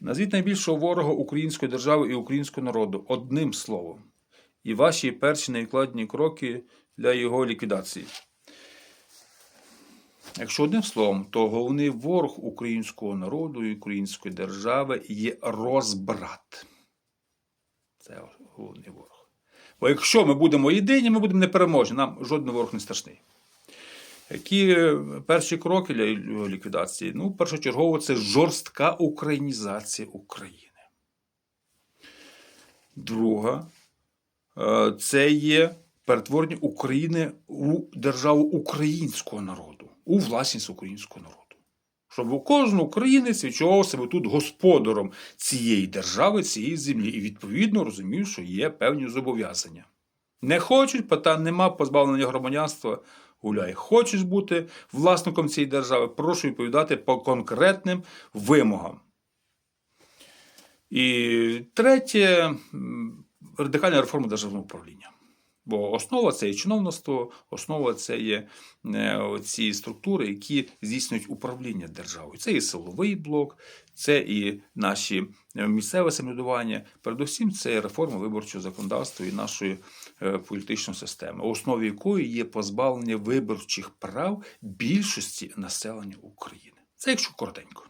Назвіть найбільшого ворога української держави і українського народу одним словом. І ваші перші невідкладні кроки для його ліквідації. Якщо одним словом, то головний ворог українського народу і української держави є розбрат. Це головний ворог. Бо якщо ми будемо єдині, ми будемо непереможні, нам жоден ворог не страшний. Які перші кроки для ліквідації? Ну, першочергово, це жорстка українізація України. Друга е, це є перетворення України у державу українського народу, у власність українського народу. Щоб кожен українець відчував себе тут господаром цієї держави, цієї землі, і відповідно розумів, що є певні зобов'язання. Не хочуть, питань нема, позбавлення громадянства гуляй. Хочеш бути власником цієї держави, прошу відповідати по конкретним вимогам. І третє радикальна реформа державного управління. Бо основа це є чиновництво, основа це є е, ці структури, які здійснюють управління державою. Це і силовий блок, це і наші е, місцеве самоврядування. Передусім, це і реформа виборчого законодавства і нашої е, політичної системи, основі якої є позбавлення виборчих прав більшості населення України. Це якщо коротенько.